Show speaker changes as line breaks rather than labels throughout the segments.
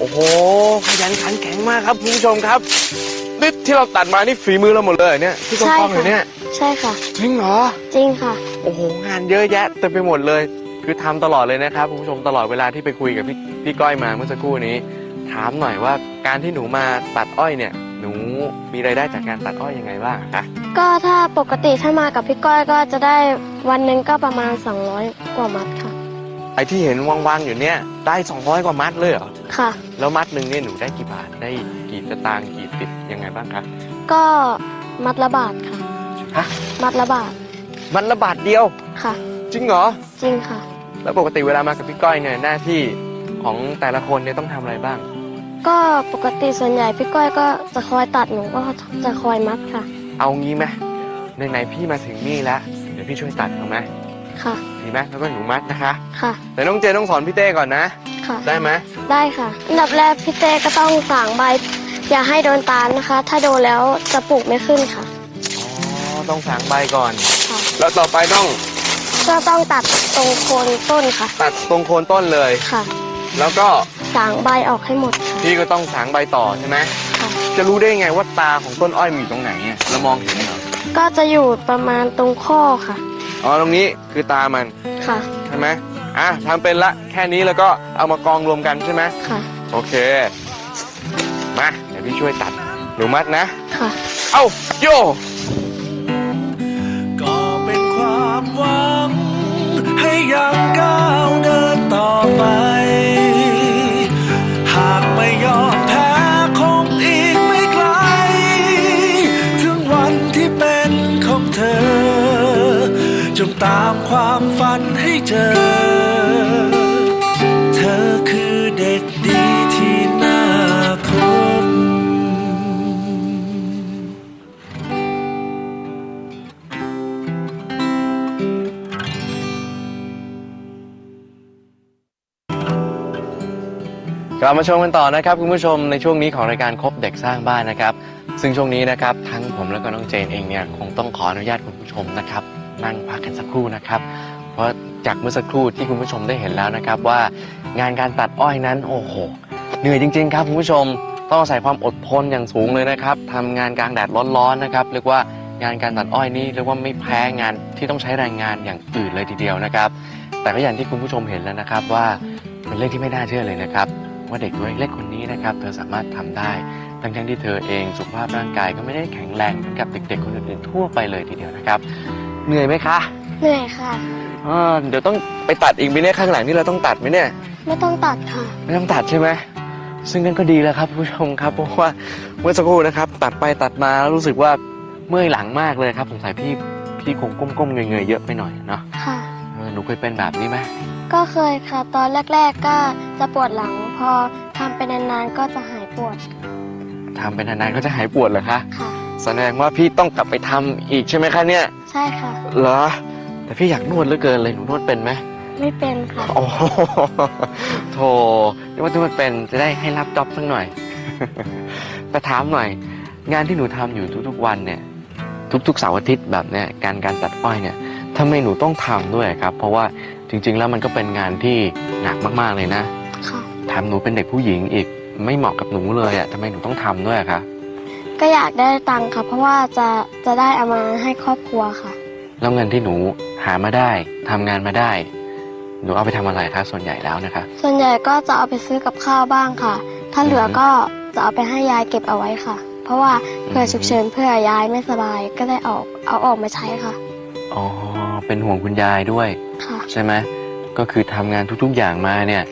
โอ้โหขยันขันแข็งมากครับคุณผู้ชมครับนี่ที่เราตัดมานี่ฝีมือเราหมดเลยเหรอเนี่ยที่ก
ใช่
องๆอยู่
ค่ะ
เนี่ย
ใช่ค่ะ
จริงเหรอ
จริงค่ะ
โอ้โหงานเยอะแยะเต็มไปหมดเลย คือทำตลอดเลยนะครับคุณผู้ชมตลอดเวลาที่ไปคุยกับพี่พี่ก้อยมาเมื่อสักครู่นี้ ถามหน่อยว่าการที่หนูมาตัดอ้อยเนี่ย หนูมีรายได้จากการตัดอ้อยยังไงบ้างคะ
ก็ถ้าปกติถ้ามากับพี่ก้อยก็จะได้วันหนึ่งก็ประมาณ 200 กว่ามัดค่ะ
ไอ้ที่เห็นวางๆอยู่เนี่ยได้ 200 กว่ามัดเลยเหรอ
ค่ะ
แล้วมัดหนึ่งเนี่ยหนูได้กี่บาท ได้กี่สตางค์กี่ติดยังไงบ้างคะ
ก็มัดละบาทค่ะ
ฮะ
มัดละบาท
มันละบาทเดียว
ค่ะ
จริงเหรอ
จริงค่ะ
แล้วปกติเวลามากับพี่ก้อยเนี่ยหน้าที่ของแต่ละคนเนี่ยต้องทำอะไรบ้าง
ก็ปกติส่วนใหญ่พี่ก้อยก็จะคอยตัดหนูก็จะคอยมัดค่ะ
เอางี้ไหมไหนๆพี่มาถึงนี่แล้วเดี๋ยวพี่ช่วยตัดเอาไหม
ค่ะ
ดีไหมแล้วก็หนูมัดนะคะ
ค่ะ
แต่น้องเจนต้องสอนพี่เต้ก่อนนะ
ค่ะ
ได้ไหม
ได้ค่ะ อันดับแรกพี่เต้ก็ต้องสางใบ อย่าให้โดนตาลนะคะ ถ้าโดนแล้วจะปลูกไม่ขึ้นค่ะ
อ๋อต้องสางใบก่อน
ค่ะ
แล้วต่อไปต้อง
ก็ต้องตัดตรงโคนต้นค่ะ
ตัดตรงโคนต้นเลย
ค่ะ
แล้วก็
สางใบออกให้หมดค่ะ
พี่ก็ต้องสางใบต่อใช่ไหม
ค่ะ
จะรู้ได้ไงว่าตาของต้นอ้อยมันอยู่ตรงไหนอะเรามองเห็นเหรอ
ก็จะอยู่ประมาณตรงข้อค่ะ
อ๋อตรงนี้คือตามัน
ค่ะ
ใช่ไหมอะทำเป็นละแค่นี้แล้วก็เอามากองรวมกันใช่ไหม
ค่ะ
โอเค มาเดี๋ยวพี่ช่วยตัดหนูมัดนะ
ค่ะ
เอ้าโย
ก็เป็นความหวังให้ยังก้า ฝันให้เจอ เธอคือเด็กดีที่น่าคบ
กลับมาชมกันต่อนะครับคุณผู้ชมในช่วงนี้ของรายการคบเด็กสร้างบ้านนะครับ ซึ่งช่วงนี้นะครับทั้งผมแล้วก็น้องเจนเองเนี่ยคงต้องขออนุญาตคุณผู้ชมนะครับ นั่งพักกันสักครู่นะครับ เพราะจากเมื่อสักครู่ที่คุณผู้ชมได้เห็นแล้วนะครับว่างานการตัดอ้อยนั้นโอ้โหเหนื่อยจริง ๆ ครับคุณผู้ชมต้องอาศัยความอดทนอย่างสูงเลยนะครับทำงานกลางแดดร้อนๆนะครับเรียกว่างานการตัดอ้อยนี่เรียกว่าไม่แพ้งานที่ต้องใช้แรงงานอย่างอื่นเลยทีเดียวนะครับ แต่ก็อย่างที่คุณผู้ชมเห็นแล้วนะครับว่าเป็นเรื่องที่ไม่น่าเชื่อเลยนะครับว่าเด็กตัวเล็กคนนี้นะครับเธอสามารถทำได้ทั้งๆที่เธอเองสุขภาพร่างกายก็ไม่ได้แข็งแรงเหมือนกับเด็กๆคนอื่นๆทั่วไปเลยทีเดียวนะครับ เหนื่อยไหมคะ
เหนื่อยค่ะ
อ่าเดี๋ยวต้องไปตัดอีกไหมเนี่ยข้างหลังนี่เราต้องตัดไหมเนี่ย
ไม่ต้องตัดค่ะ
ไม่ต้องตัดใช่ไหม ซึ่งนั่นก็ดีแล้วครับผู้ชมครับ เพราะว่าเมื่อสักครู่นะครับ ตัดไปตัดมาแล้วรู้สึกว่าเมื่อยหลังมากเลยครับสงสัยพี่พี่คงก้มๆเงยๆเยอะไปหน่อยเนาะ
ค่ะ
เออหนูเคยเป็นแบบนี้ไหม
ก็เคยค่ะ ตอนแรก ๆ ก็จะปวดหลัง พอทำไปนานๆก็จะหายปวด
ทำเป็นนานๆก็จะหายปวดเหรอคะ
ค่ะ
แสดงว่าพี่ต้องกลับไปทำอีกใช่ไหมคะเนี่ย
ใช่ค่ะ
เหรอ แต่พี่อยากนวดเหลือเกินเลยหนูนวดเป็นไหม
ไม่เป็นค่ะ
โอ้โหโธ่นึกว่าที่มันเป็นจะได้ให้รับจ็อบสักหน่อย แต่ถามหน่อย งานที่หนูทำอยู่ทุกๆวันเนี่ย ทุกๆเสาร์อาทิตย์แบบเนี้ยการการตัดอ้อยเนี่ยทำไมหนูต้องทำด้วยครับ เพราะว่าจริง ๆ แล้วมันก็เป็นงานที่หนักมากๆเลยนะ
ค่ะ
แถมหนูเป็นเด็กผู้หญิงอีกไม่เหมาะกับหนูเลยอะทำไมหนูต้องทำด้วยอะคะ
ก็อยากได้ตังค์ค่ะ เพราะว่าจะจะได้เอามาให้ครอบครัวค่ะ
แล้วเงินที่หนู หามาได้ทำงานมาได้ หนูเอาไปทำอะไรคะส่วนใหญ่แล้วนะคะ
ส่วนใหญ่ก็จะเอาไปซื้อกับข้าวบ้างค่ะ ถ้าเหลือก็จะเอาไปให้ยายเก็บเอาไว้ค่ะ เพราะว่าเผื่อฉุกเฉินเผื่อยายไม่สบายก็ได้ออกเอาออกมาใช้ค่ะ
อ๋อเป็นห่วงคุณยายด้วย
ค่ะ
ใช่ไหมก็คือทำงานทุกๆอย่างมาเนี่ย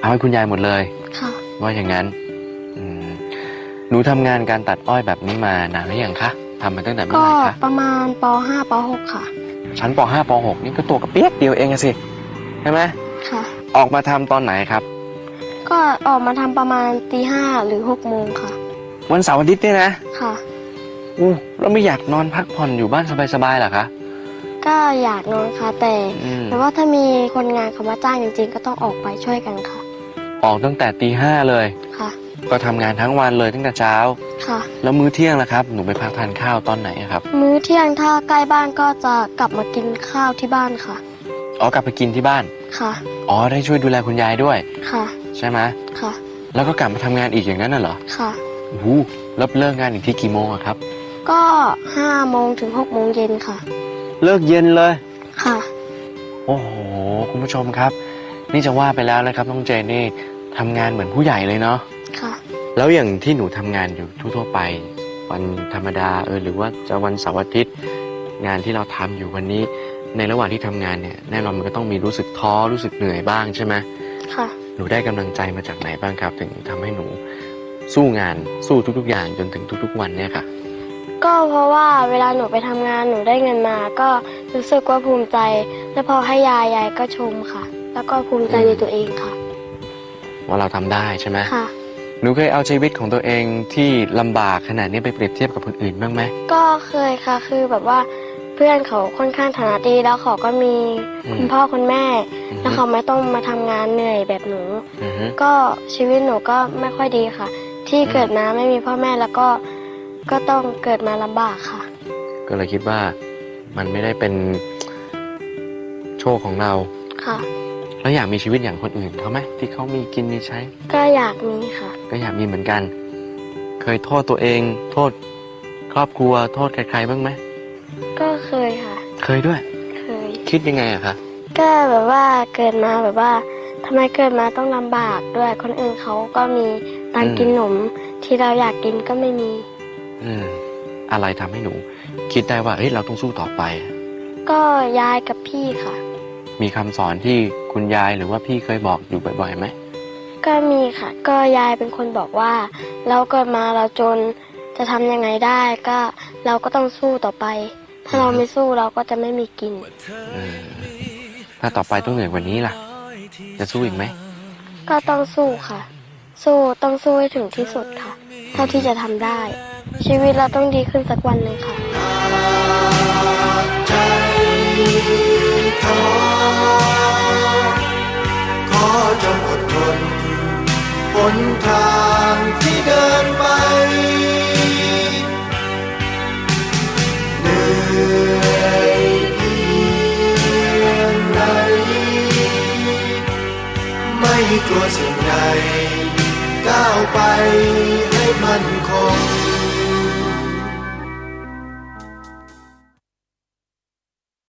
เอาให้คุณยายหมดเลย
ค่ะ
ว่าอย่างนั้นอืมหนูทำงานการตัดอ้อยแบบนี้มานานหรือยังคะทำมาตั้งแต่เมื่อ
ก็
ไหร่คะ
ประมาณป .5 ป .6 ค่ะ
ชั้นป .5 ป .6 นี่ก็ตัวกระเปียกเดียวเองอะสิใช่ไหม
ค่ะ
ออกมาทำตอนไหนครับ
ก็ออกมาทำประมาณตีห้าหรือหกโมงค่ะ
วันเสาร์อาทิตย์เนี่ยนะ
ค่ะ
อู้แล้วไม่อยากนอนพักผ่อนอยู่บ้านสบายๆเหรอคะ
ก็อยากนอนค่ะ แต่
อืม
แต่ว่าถ้ามีคนงานเขามาจ้างจริง ๆ ก็ต้องออกไปช่วยกันค่ะ
ออกตั้งแต่ตีห้าเลย
ค่ะ
ก็ทำงานทั้งวันเลยตั้งแต่เช้า
ค่ะ
แล้วมื้อเที่ยงล่ะครับหนูไปพักทานข้าวตอนไหนอะครับ
มื้อเที่ยงถ้าใกล้บ้านก็จะกลับมากินข้าวที่บ้านค่ะ
อ๋อกลับไปกินที่บ้าน
ค่ะ
อ๋อได้ช่วยดูแลคุณยายด้วย
ค่ะ
ใช่ไหม
ค่ะ
อแล้วก็กลับมาทำงานอีกอย่างนั้นน่ะเหรอ
ค่ะ
โอ้โหแล้วเลิกงานอีกที่กี่โมงอะครับ
ก็ห้าโมงถึงหกโมงเย็นค่ะ
เลิกเย็นเลย
ค่ะ
โอ้โหคุณผู้ชมครับ นี่จะว่าไปแล้วนะครับน้องเจนนี่ทำงานเหมือนผู้ใหญ่เลยเนาะ
ค่ะ
แล้วอย่างที่หนูทำงานอยู่ทั่วๆไป วันธรรมดาเออหรือว่าจะวันเสาร์อาทิตย์งานที่เราทำอยู่วันนี้ ในระหว่างที่ทำงานเนี่ยแน่นอนมันก็ต้องมีรู้สึกท้อรู้สึกเหนื่อยบ้างใช่ไหม
ค่ะ
หนูได้กำลังใจมาจากไหนบ้างครับ ถึงทำให้หนูสู้งานสู้ทุกๆ อย่างจนถึงทุก ๆ วันเนี่ยค่ะ
ก็เพราะว่าเวลาหนูไปทำงานหนูได้เงินมา ก็รู้สึกว่าภูมิใจ แล้วพอให้ยายยายก็ชมค่ะ แล้วก็ภูมิใจในตัวเองค่ะ
ว่าเราทำได้ใช่ไหม
ค่ะ
หนูเคยเอาชีวิตของตัวเองที่ลำบากขนาดนี้ไปเปรียบเทียบกับคนอื่นบ้างไหม
ก็เคยค่ะคือแบบว่าเพื่อนเขาค่อนข้างฐานะดีแล้วเขาก็มี
อืม
คุณพ่อคุณแม่
อือฮึ
แล้วเขาไม่ต้องมาทำงานเหนื่อยแบบหนู
อือฮึ
ก็ชีวิตหนูก็ไม่ค่อยดีค่ะ ที่
อืม
เกิดมาไม่มีพ่อแม่แล้วก็ก็ต้องเกิดมาลำบากค่ะ
ก็เลยคิดว่ามันไม่ได้เป็นโชคของเรา
ค่ะ
แล้วอยากมีชีวิตอย่างคนอื่นเขาไหมที่เขามีกินมีใช้
ก็อยากมีค่ะ
ก็อยากมีเหมือนกัน เคยโทษตัวเอง โทษครอบครัว โทษใครๆบ้างไหม
ก็เคยค่ะ
เคยด้วย
เคย
คิดยังไงอะคะ
ก็แบบว่าเกิดมาแบบว่าทำไมเกิดมาต้องลำบากด้วยคนอื่นเขาก็มีตังค์กินขนมที่เราอยากกินก็ไม่มี
อืมอะไรทำให้หนู คิดได้ว่าเฮ้ยเราต้องสู้ต่อไป
ก็ยายกับพี่ค่ะ
มีคำสอนที่คุณยายหรือว่าพี่เคยบอกอยู่บ่อยๆไหม
ก็มีค่ะ ก็ยายเป็นคนบอกว่า เราเกิดมาเราจนจะทำยังไงได้ก็เราก็ต้องสู้ต่อไป ถ้าเราไม่สู้เราก็จะไม่มีกิน
อืมถ้าต่อไปต้องเหนื่อยกว่านี้ล่ะ จะสู้อีกไหม
ก็ต้องสู้ค่ะ สู้ต้องสู้ให้ถึงที่สุดค่ะ เท่าที่จะทำได้ ชีวิตเราต้องดีขึ้นสักวันหนึ่งค่ะ
ใจท้อ นทางที่เดินไป เหนื่อยเพียงไหน ไม่กลัวสิ่งใด ก้าวไปให้มันคง